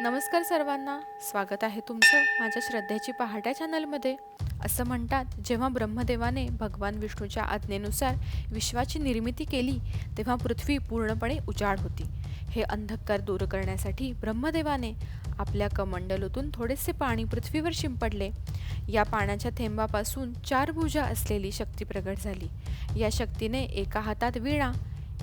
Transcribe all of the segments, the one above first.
नमस्कार सर्वांना. स्वागत आहे तुमचं माझ्या श्रद्धेची पहाट्या चॅनलमध्ये. असं म्हणतात जेव्हा ब्रह्मदेवाने भगवान विष्णूच्या आज्ञेनुसार विश्वाची निर्मिती केली तेव्हा पृथ्वी पूर्णपणे उजाड होती. हे अंधकार दूर करण्यासाठी ब्रह्मदेवाने आपल्या कमंडलूतून थोडेसे पाणी पृथ्वीवर शिंपडले. या पाण्याच्या थेंबापासून चार भुजा असलेली शक्ती प्रगट झाली. या शक्तीने एका हातात वीणा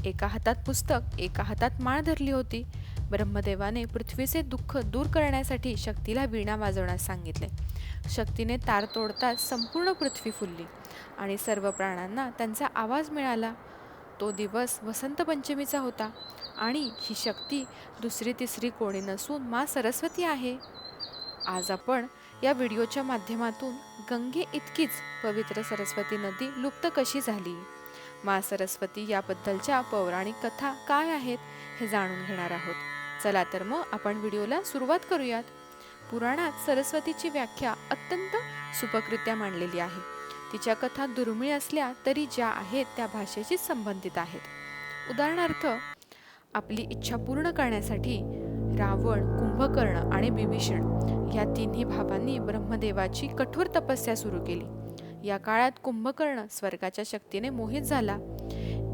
एका हातात पुस्तक एका हातात माळ धरली होती. ब्रह्मदेवाने पृथ्वीचे दुःख दूर करण्यासाठी शक्तीला वीणा वाजवण्यास सांगितले. शक्तीने तार तोडताच संपूर्ण पृथ्वी फुलली आणि सर्व प्राण्यांना त्यांचा आवाज मिळाला. तो दिवस वसंत पंचमीचा होता आणि ही शक्ती दुसरी तिसरी कोणी नसून मा सरस्वती आहे. आज आपण या व्हिडिओच्या माध्यमातून गंगे इतकीच पवित्र सरस्वती नदी लुप्त कशी झाली? मा सरस्वती याबद्दलच्या पौराणिक कथा काय आहेत हे जाणून घेणार आहोत. चला तर मग आपण व्हिडिओला सुरुवात करूयात. पुराणात सरस्वतीची व्याख्या अत्यंत सुपकृत्या मांडलेली आहे. तिच्या कथा दुर्मिळ असल्या तरी ज्या आहेत त्या भाषेशी संबंधित आहेत. उदाहरणार्थ आपली इच्छा पूर्ण करण्यासाठी रावण कुंभकर्ण आणि बिभीषण या तिन्ही भावांनी ब्रह्मदेवाची कठोर तपस्या सुरू केली. या काळात कुंभकर्ण स्वर्गाच्या शक्तीने मोहित झाला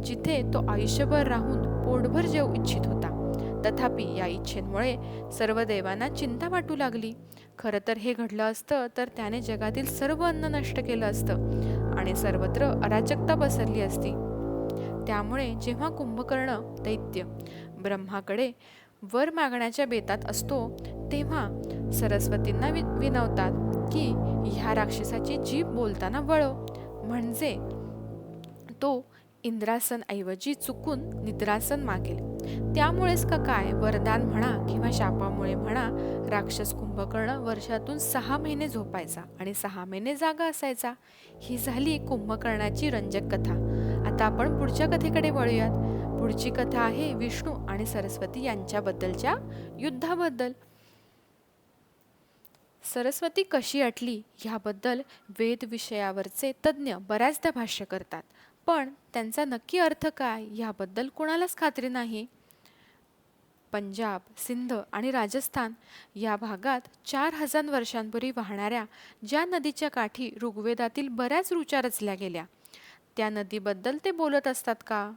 जिथे तो आयुष्यभर राहून पोटभर जेव इच्छित होता. तथापि या इच्छेमुळे सर्व देवांना चिंता वाटू लागली. खरं तर हे घडलं असतं तर त्याने जगातील सर्व अन्न नष्ट केलं असतं आणि सर्वत्र अराजकता पसरली असती. त्यामुळे जेव्हा कुंभकर्ण दैत्य ब्रह्माकडे वर मागण्याच्या बेतात असतो तेव्हा सरस्वतींना वि विनवतात की ह्या राक्षसाची जीभ बोलताना वळव. म्हणजे तो इंद्रासन ऐवजी चुकून निद्रासन मागेल. त्यामुळेच का काय? वरदान म्हणा किंवा शापामुळे म्हणा राक्षस कुंभकर्ण वर्षातून सहा महिने झोपायचा आणि सहा महिने जागा असायचा. ही झाली कुंभकर्णाची रंजक कथा आता आपण पुढच्या कथेकडे वळूयात. पुढची कथा आहे विष्णू आणि सरस्वती यांच्याबद्दलच्या युद्धाबद्दल. सरस्वती कशी अटली ह्याबद्दल वेद विषयावरचे तज्ज्ञ बऱ्याचदा भाष्य करतात. पण त्यांचा नक्की अर्थ काय? ह्याबद्दल कोणालाच खात्री नाही. पंजाब सिंध आणि राजस्थान या भागात चार हजार वर्षांपूर्वी वाहणाऱ्या ज्या नदीच्या काठी ऋग्वेदातील बऱ्याच रुचा रचल्या गेल्या त्या नदीबद्दल ते बोलत असतात का?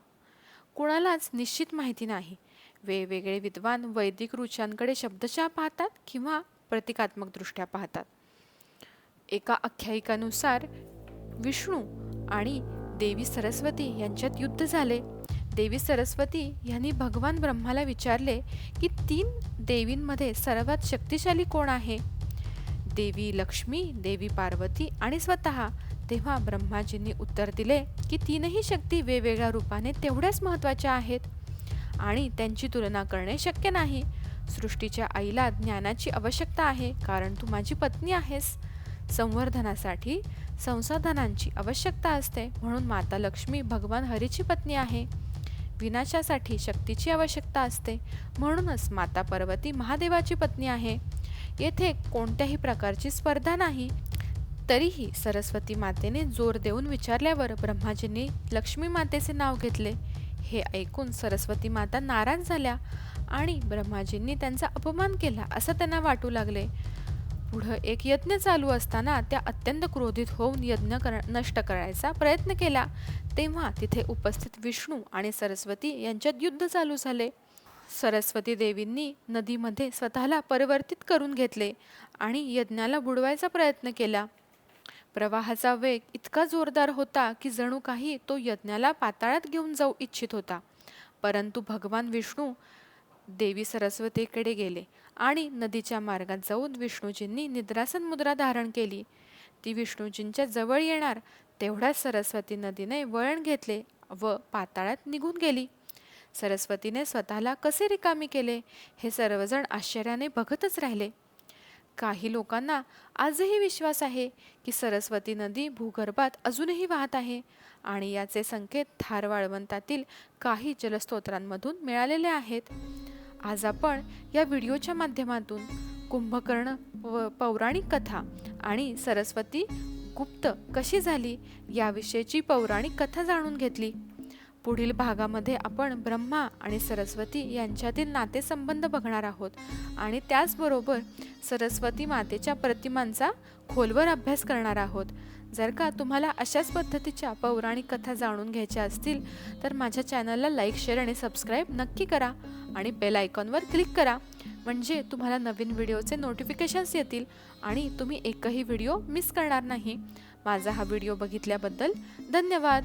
कुणालाच निश्चित माहिती नाही. वेगवेगळे विद्वान वैदिक रुचांकडे शब्दशः पाहतात किंवा प्रतिकात्मकदृष्ट्या पाहतात. एका आख्यायिकानुसार विष्णू आणि देवी सरस्वती यांच्यात युद्ध झाले. देवी सरस्वती यांनी भगवान ब्रह्माला विचारले की तीन देवींमध्ये सर्वात शक्तिशाली कोण आहे? देवी लक्ष्मी देवी पार्वती आणि स्वतः. तेव्हा ब्रह्माजींनी उत्तर दिले की तीनही शक्ती वेगवेगळ्या रूपाने तेवढ्याच महत्त्वाच्या आहेत आणि त्यांची तुलना करणे शक्य नाही. सृष्टीच्या आईला ज्ञानाची आवश्यकता आहे कारण तू माझी पत्नी आहेस. संवर्धनासाठी संसाधनांची आवश्यकता असते म्हणून माता लक्ष्मी भगवान हरीची पत्नी आहे. विनाशासाठी शक्तीची आवश्यकता असते. म्हणूनच माता पार्वती महादेवाची पत्नी आहे. येथे कोणत्याही प्रकारची स्पर्धा नाही. तरीही सरस्वती मातेने जोर देऊन विचारल्यावर ब्रह्माजींनी लक्ष्मी मातेचे नाव घेतले. हे ऐकून सरस्वती माता नाराज झाल्या आणि ब्रह्माजींनी त्यांचा अपमान केला असं त्यांना वाटू लागले. पुढं एक यज्ञ चालू असताना त्या अत्यंत क्रोधित होऊन यज्ञ कर नष्ट करायचा प्रयत्न केला. तेव्हा तिथे उपस्थित विष्णू आणि सरस्वती यांच्यात युद्ध चालू झाले. सरस्वती देवींनी नदीमध्ये स्वतःला परिवर्तित करून घेतले आणि यज्ञाला बुडवायचा प्रयत्न केला. प्रवाहाचा वेग इतका जोरदार होता की जणू काही तो यज्ञाला पाताळात घेऊन जाऊ इच्छित होता. परंतु भगवान विष्णू देवी सरस्वतीकडे गेले आणि नदीच्या मार्गात जाऊन विष्णूजींनी निद्रासन मुद्रा धारण केली. ती विष्णूजींच्या जवळ येणार तेवढ्याच सरस्वती नदीने वळण घेतले व पाताळात निघून गेली. सरस्वतीने स्वतःला कसे रिकामी केले हे सर्वजण आश्चर्याने बघतच राहिले. काही लोकांना आजही विश्वास आहे की सरस्वती नदी भूगर्भात अजूनही वाहत आहे आणि याचे संकेत थार वाळवंतातील काही जलस्तोत्रांमधून मिळालेले आहेत. आज आपण या व्हिडिओच्या माध्यमातून कुंभकर्ण व पौराणिक कथा आणि सरस्वती गुप्त कशी झाली याविषयीची पौराणिक कथा जाणून घेतली. पुढील भागामध्ये आपण ब्रह्मा आणि सरस्वती यांच्यातील नातेसंबंध बघणार आहोत. आणि त्याचबरोबर सरस्वती मातेच्या प्रतिमांचा खोलवर अभ्यास करणार आहोत. जर का तुम्हाला अशाच पद्धतीच्या पौराणिक कथा जाणून घ्यायच्या असतील तर माझ्या चॅनलला लाईक शेअर आणि सबस्क्राईब नक्की करा आणि बेल आयकॉनवर क्लिक करा. म्हणजे तुम्हाला नवीन व्हिडिओचे नोटिफिकेशन्स येतील आणि तुम्ही एकही व्हिडिओ मिस करणार नाही. माझा हा व्हिडिओ बघितल्याबद्दल धन्यवाद.